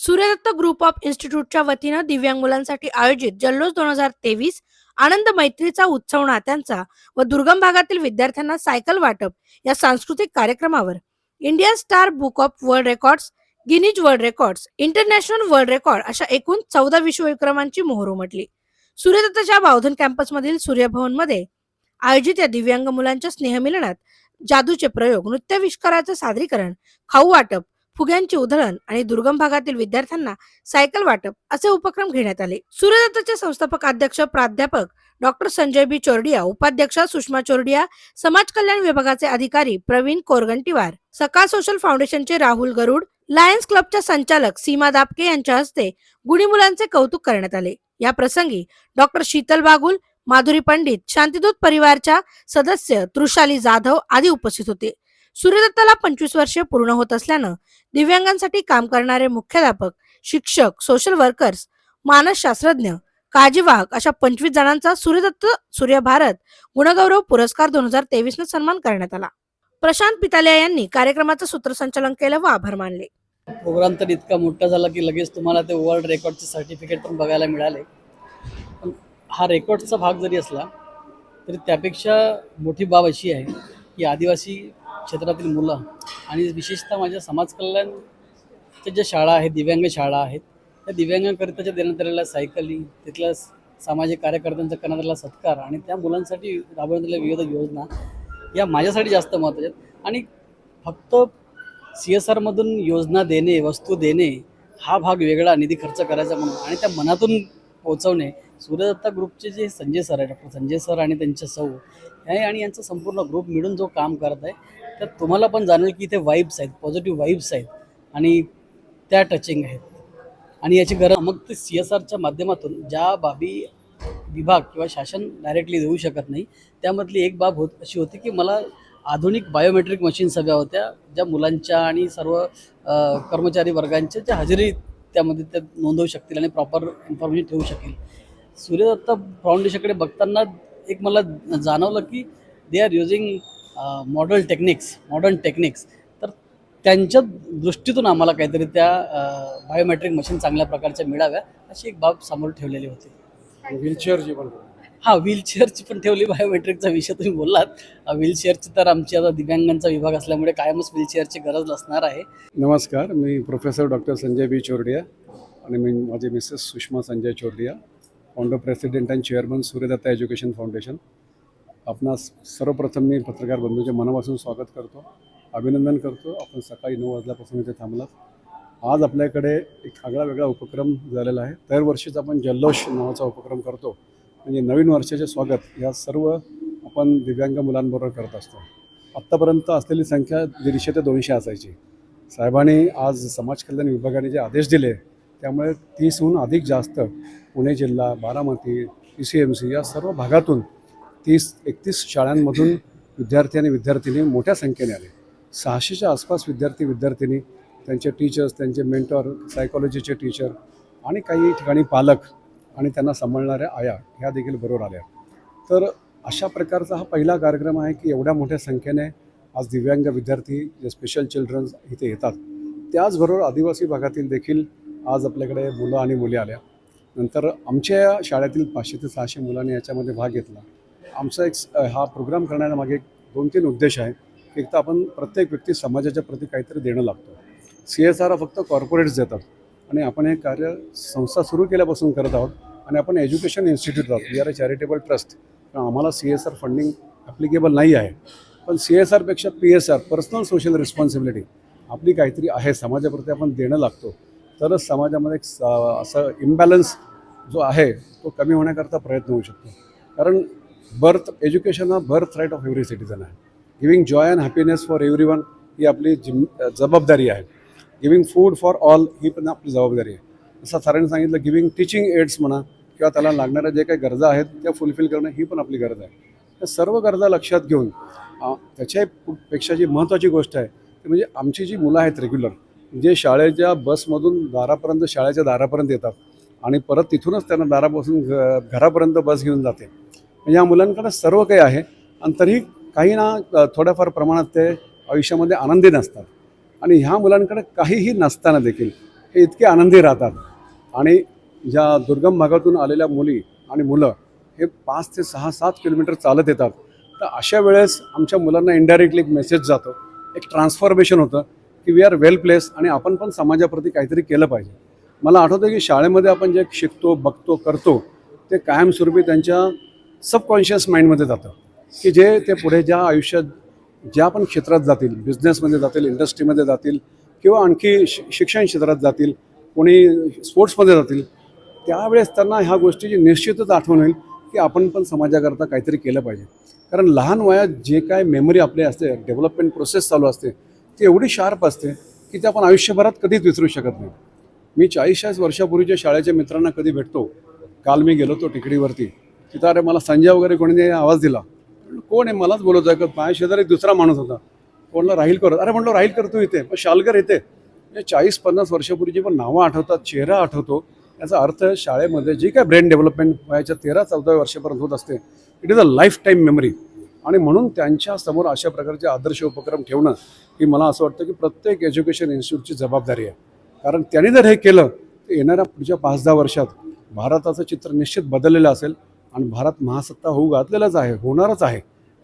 Suryadatta group of इन्स्टिट्यूटच्या वतीनं दिव्यांग मुलांसाठी आयोजित जल्लोष दोन हजार तेवीस आनंद मैत्रीचा उत्सव नात्यांचा व दुर्गम भागातील विद्यार्थ्यांना सायकल वाटप या सांस्कृतिक कार्यक्रमावर. Indian Star Book of World Records Guinness World Records International World Record अशा एकूण चौदा विश्वविक्रमांची मोहर उमटली. सूर्यदत्तच्या बावधन कॅम्पसमधील सूर्यभवनमध्ये आयोजित या दिव्यांग मुलांच्या स्नेहमिलनात जादूचे प्रयोग नृत्याविष्काराचं सादरीकरण खाऊ वाटप फुग्यांची उधळण आणि दुर्गम भागातील विद्यार्थ्यांना सायकल वाटप असे उपक्रम घेण्यात आले. सूर्यदत्तचे संस्थापक अध्यक्ष प्राध्यापक डॉक्टर संजय बी. चोरडिया उपाध्यक्षा सुषमा चोरडिया समाज कल्याण विभागाचे अधिकारी प्रवीण कोरगंटीवार सकाळ सोशल फाउंडेशनचे राहुल गरुड लायन्स क्लबच्या संचालक सीमा दापके यांच्या हस्ते गुणी मुलांचे कौतुक करण्यात आले. या प्रसंगी डॉक्टर शीतल बागुल माधुरी पंडित शांतीदूत परिवारच्या सदस्य तृषाली जाधव आदी उपस्थित होते. सूर्यदत्ताला पंचवीस वर्षे पूर्ण होत असल्यानं दिव्यांगांसाठी काम करणारे मुख्याध्यापक शिक्षक सोशल वर्कर्स मानसशास्त्रज्ञ काजीवाघ अशा पंचवीस जणांचा सूर्यदत्त सूर्य भारत गुणगौरव पुरस्कार दोन हजार तेवीस न सन्मान करण्यात आला. प्रशांत पितालिया यांनी कार्यक्रमाचं सूत्रसंचालन केलं व आभार मानले. प्रोग्राम तर इतका मोठा झाला की लगेच तुम्हाला ते वर्ल्ड रेकॉर्डचे सर्टिफिकेट पण बघायला मिळाले. पण हा रेकॉर्डचा भाग जरी असला तरी त्यापेक्षा मोठी बाब अशी आहे की आदिवासी क्षेत्रातील मुलं आणि विशेषतः माझ्या समाजकल्याणच्या ज्या शाळा आहेत दिव्यांग शाळा आहेत त्या दिव्यांगांकरिताच्या देण्यात आलेल्या सायकली तिथल्या स- सामाजिक कार्यकर्त्यांचा करण्यात आलेला सत्कार आणि त्या मुलांसाठी राबवण्यात आलेल्या विविध योजना या माझ्यासाठी जास्त महत्त्वाच्या आहेत. आणि फक्त सी एस आरमधून योजना देणे वस्तू देणे हा भाग वेगळा निधी खर्च करायचा म्हणून आणि त्या मनातून पोहोचवणे सूर्यदत्ता ग्रुपचे जे संजय सर आहे डॉक्टर संजय सर आणि त्यांच्या सौ हे आणि यांचा संपूर्ण ग्रुप मिळून जो काम करत आहे तर तुम्हाला पण जाणवेल की इथे वाईब्स आहेत पॉझिटिव्ह वाईब्स आहेत आणि त्या टचिंग आहेत. आणि याची गरज मग ते सी एस आरच्या माध्यमातून ज्या बाबी विभाग किंवा शासन डायरेक्टली देऊ शकत नाही त्यामधली एक बाब होत अशी होती की मला आधुनिक बायोमेट्रिक मशीन्स हव्या होत्या ज्या मुलांच्या आणि सर्व कर्मचारी वर्गांच्या ज्या हजेरी त्यामध्ये त्या नोंदवू शकतील आणि प्रॉपर इन्फॉर्मेशन ठेवू शकेल. सूर्यदत्त फाउंडेशनकडे बघताना एक मला जाणवलं की they are using modern techniques modern techniques तर त्यांच्या दृष्टीतून आम्हाला काहीतरी त्या बायोमेट्रिक मशीन चांगल्या प्रकारच्या मिळाव्या अशी एक बाब समोर ठेवलेली होती. व्हीलचेअरची पण. हा व्हीलचेअरची पण ठेवली. बायोमेट्रिकचा विषय तुम्ही बोललात. व्हीलचेअरची तर आमची आता दिव्यांगांचा विभाग असल्यामुळे कायमच व्हीलचेअरची गरज असणार आहे. नमस्कार. मी professor doctor Sanjay B. Chordiya आणि मी माझे Mrs Sushma Sanjay Chordiya founder president and chairman Suryadatta education foundation आपणास सर्वप्रथम मी पत्रकार बंधूचे मनापासून स्वागत करतो अभिनंदन करतो. आपण सकाळी नऊ वाजल्यापासून इथे थांबलात. आज आपल्याकडे एक आगळा वेगळा उपक्रम झालेला आहे. दरवर्षीच आपण जल्लोष नावाचा उपक्रम करतो. म्हणजे नवीन वर्षाचे स्वागत या सर्व आपण दिव्यांग मुलांबरोबर करत असतो. आत्तापर्यंत असलेली संख्या दीडशे ते दोनशे असायची. साहेबांनी आज समाज कल्याण विभागाने जे आदेश दिले त्यामुळे तीसहून अधिक जास्त पुणे जिल्हा Baramati P C M C या सर्व भागातून तीस एकतीस शाळांमधून विद्यार्थी आणि विद्यार्थिनी मोठ्या संख्येने आले. सहाशेच्या आसपास विद्यार्थी विद्यार्थिनी त्यांचे टीचर्स त्यांचे मेंटॉर सायकॉलॉजीचे टीचर आणि काही ठिकाणी पालक आणि त्यांना सांभाळणाऱ्या आया ह्या देखील बरोबर आल्या. तर अशा प्रकारचा हा पहिला कार्यक्रम आहे की एवढ्या मोठ्या संख्येने आज दिव्यांग विद्यार्थी जे स्पेशल चिल्ड्रन्स इथे येतात. त्याचबरोबर आदिवासी भागातील देखील आज आपल्याकडे मुलं आणि मुली आल्या. नंतर आमच्या शाळेतील पाचशे ते सहाशे मुलांनी याच्यामध्ये भाग घेतला. आमचा एक स- हा प्रोग्राम करण्यामागे एक दोन तीन उद्देश आहे एक तर आपण प्रत्येक व्यक्ती समाजाच्या प्रती काहीतरी देणं लागतो. सी एस आर फक्त कॉर्पोरेट्स देतात. आणि आपण हे कार्य संस्था सुरू केल्यापासून करत आहोत. आणि आपण एज्युकेशन इन्स्टिट्यूट आहोत. We are a charitable trust आम्हाला C S R funding applicable नाही आहे. पण C S आरपेक्षा P S R personal social responsibility आपली काहीतरी आहे. समाजाप्रती आपण देणं लागतो. तरच समाजामध्ये एक स- असं इम्बॅलन्स जो आहे तो कमी होण्याकरता प्रयत्न होऊ शकतो. कारण बर्थ एज्युकेशन हा birth right of every citizen आहे. Giving joy and happiness for everyone ही आपली जिम जबाबदारी आहे. गिविंग फूड फॉर ऑल ही पण आपली जबाबदारी आहे. जसं सरांनी सांगितलं गिविंग टीचिंग एड्स म्हणा किंवा त्याला लागणाऱ्या जे काही गरजा आहेत त्या फुलफिल करणं ही पण आपली गरज आहे. त्या सर्व गरजा लक्षात घेऊन त्याच्यापेक्षा पेक्षा जी महत्त्वाची गोष्ट आहे ती म्हणजे आमची जी मुलं आहेत रेग्युलर जे शाळेच्या बसमधून दारापर्यंत शाळेच्या दारापर्यंत येतात आणि परत तिथूनच त्यांना दारापासून घ घरापर्यंत बस घेऊन जाते. म्हणजे या मुलांकडे सर्व काही आहे आणि तरी काही ना थोड्याफार प्रमाणात ते आयुष्यामध्ये आनंदी नसतात. आणि ह्या मुलांकडे काहीही नसताना देखील हे इतके आनंदी राहतात. आणि ज्या दुर्गम भागातून आलेल्या मुली आणि मुलं हे पाच ते सहा सात किलोमीटर चालत येतात. तर अशा वेळेस आमच्या मुलांना इनडायरेक्टली एक मेसेज जातो. एक ट्रान्सफॉर्मेशन होतं की वी आर वेल प्लेस आणि आपण पण समाजाप्रती काहीतरी केलं पाहिजे. मला आठवतं की शाळेमध्ये आपण जे शिकतो बघतो करतो ते कायमस्वरूपी त्यांच्या सबकॉन्शियस माइंडमध्ये जातं. की जे ते पुढे ज्या आयुष्यात ज्या पण क्षेत्रात जातील बिझनेसमध्ये जातील इंडस्ट्रीमध्ये जातील किंवा आणखी शि शिक्षण क्षेत्रात जातील कोणी स्पोर्ट्समध्ये जातील त्यावेळेस त्यांना ह्या गोष्टीची निश्चितच आठवण होईल की आपण पण समाजाकरता काहीतरी केलं पाहिजे. कारण लहान वयात जे काय मेमरी आपली असते डेव्हलपमेंट प्रोसेस चालू असते ती एवढी शार्प असते की ते आपण आयुष्यभरात कधीच विसरू शकत नाही. मी चाळीस चाळीस वर्षापूर्वीच्या शाळेच्या मित्रांना कधी भेटतो काल मी गेलो तो टिकडीवरती. तिथं अरे मला संजय वगैरे कोणी आवाज दिला. कोण आहे? मलाच बोलत आहे का माझ्या शेजारी दुसरा माणूस होता. कोणला राहील करत? अरे म्हणलो राहील करतो इथे. पण शालकर येते. म्हणजे चाळीस पन्नास वर्षापूर्वीची पण नावं आठवतात चेहरा आठवतो. याचा अर्थ शाळेमध्ये जी काय ब्रेन डेव्हलपमेंट वयाच्या तेरा चौदाव्या वर्षापर्यंत होत असते it is a lifetime memory. आणि म्हणून त्यांच्यासमोर अशा प्रकारचे आदर्श उपक्रम ठेवणं ही मला असं वाटतं की प्रत्येक एज्युकेशन इन्स्टिट्यूटची जबाबदारी आहे. कारण त्यांनी जर हे केलं तर येणाऱ्या पुढच्या पाच दहा वर्षात भारताचं चित्र निश्चित बदललेलं असेल. आणि भारत महासत्ता होऊ घातलेलाच आहे होणारच आहे.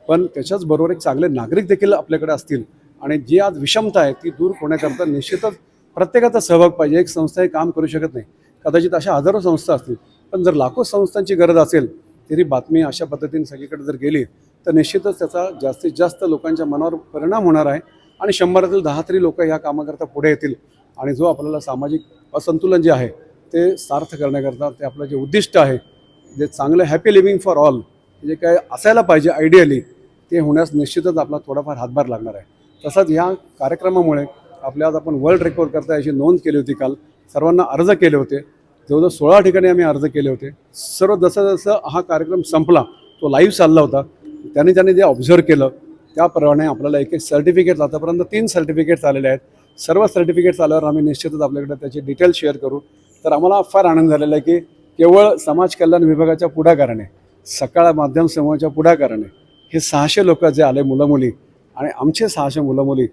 पण त्याच्याच बरोबर एक चांगले नागरिक देखील आपल्याकडे असतील आणि जी आज विषमता आहे ती दूर होण्याकरता निश्चितच प्रत्येकाचा सहभाग पाहिजे. एक संस्था हे काम करू शकत नाही. कदाचित अशा हजारो संस्था असतील. पण जर लाखो संस्थांची गरज असेल तरी बातमी अशा पद्धतीने सगळीकडे जर गेली तर निश्चितच त्याचा जास्तीत जास्त लोकांच्या मनावर परिणाम होणार आहे आणि शंभरातील दहा तरी लोक ह्या कामाकरता पुढे येतील. आणि जो आपल्याला सामाजिक असंतुलन जे आहे ते सार्थ करण्याकरता ते आपलं जे उद्दिष्ट आहे जे चांगलं हॅपी लिव्हिंग फॉर ऑल जे काय असायला पाहिजे आयडियली ते होण्यास निश्चितच आपला थोडाफार हातभार लागणार आहे. तसंच ह्या कार्यक्रमामुळे आपल्या आज आपण वर्ल्ड रेकॉर्ड करता याची नोंद केली होती काल. सर्वांना अर्ज केले होते. जवळजवळ सोळा ठिकाणी आम्ही अर्ज केले होते. सर्व जसं जसं हा कार्यक्रम संपला तो लाईव्ह चालला होता. त्यांनी त्यांनी जे ऑब्झर्व केलं त्याप्रमाणे आपल्याला एक एक सर्टिफिकेट आतापर्यंत तीन सर्टिफिकेट्स आलेले आहेत. सर्व सर्टिफिकेट्स आल्यावर आम्ही निश्चितच आपल्याकडे त्याचे डिटेल्स शेअर करू. तर आम्हाला फार आनंद झालेला आहे की केवळ समाज कल्याण विभागाच्या पुढाकाराने सकाळ माध्यम समूहाच्या पुढाकाराने हे सहाशे लोक जे आले मुलं मुली आणि आमचे सहाशे मुलं मुली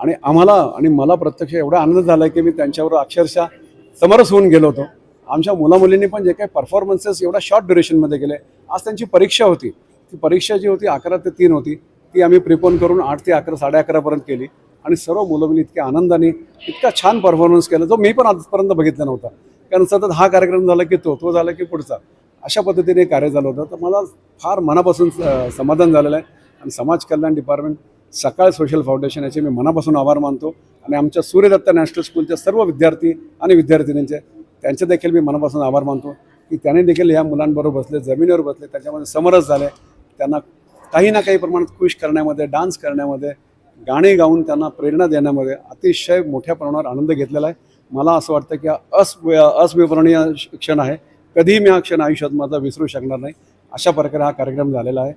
आणि आम्हाला आणि मला प्रत्यक्ष एवढा आनंद झाला की मी त्यांच्यावर अक्षरशः समरस होऊन गेलो होतो. आमच्या मुलामुलींनी पण जे काही परफॉर्मन्सेस एवढ्या शॉर्ट ड्युरेशनमध्ये केले. आज त्यांची परीक्षा होती. ती परीक्षा जी होती अकरा ते तीन होती ती आम्ही प्रिपोन करून आठ ते अकरा साडे अकरापर्यंत केली. आणि सर्व मुलं मुली इतक्या आनंदाने इतका छान परफॉर्मन्स केला जो मी पण आजपर्यंत बघितला नव्हता. कारण सतत हा कार्यक्रम झाला की तो तो झाला की पुढचा. अशा पद्धतीने कार्य झालं होतं. तर मला फार मनापासून समाधान झालेलं आहे. आणि समाज कल्याण डिपार्टमेंट सकाळ सोशल फाउंडेशन याचे मी मनापासून आभार मानतो. आणि आमच्या सूर्यदत्त नॅशनल स्कूलच्या सर्व विद्यार्थी आणि विद्यार्थिनींचे त्यांचे देखील मी मनापासून आभार मानतो की त्यांनी देखील या मुलांबरोबर बसले जमिनीवर बसले त्याच्यामध्ये समरस झाले. त्यांना काही ना काही प्रमाणात खुश करण्यामध्ये डान्स करण्यामध्ये गाणी गाऊन त्यांना प्रेरणा देण्यामध्ये अतिशय मोठ्या प्रमाणावर आनंद घेतलेला आहे. मला असं वाटतं की अस्व अस्विवरणीय क्षण आहे. कधीही मी हा क्षण आयुष्यात माझा विसरू शकणार नाही. अशा प्रकारे हा कार्यक्रम झालेला आहे.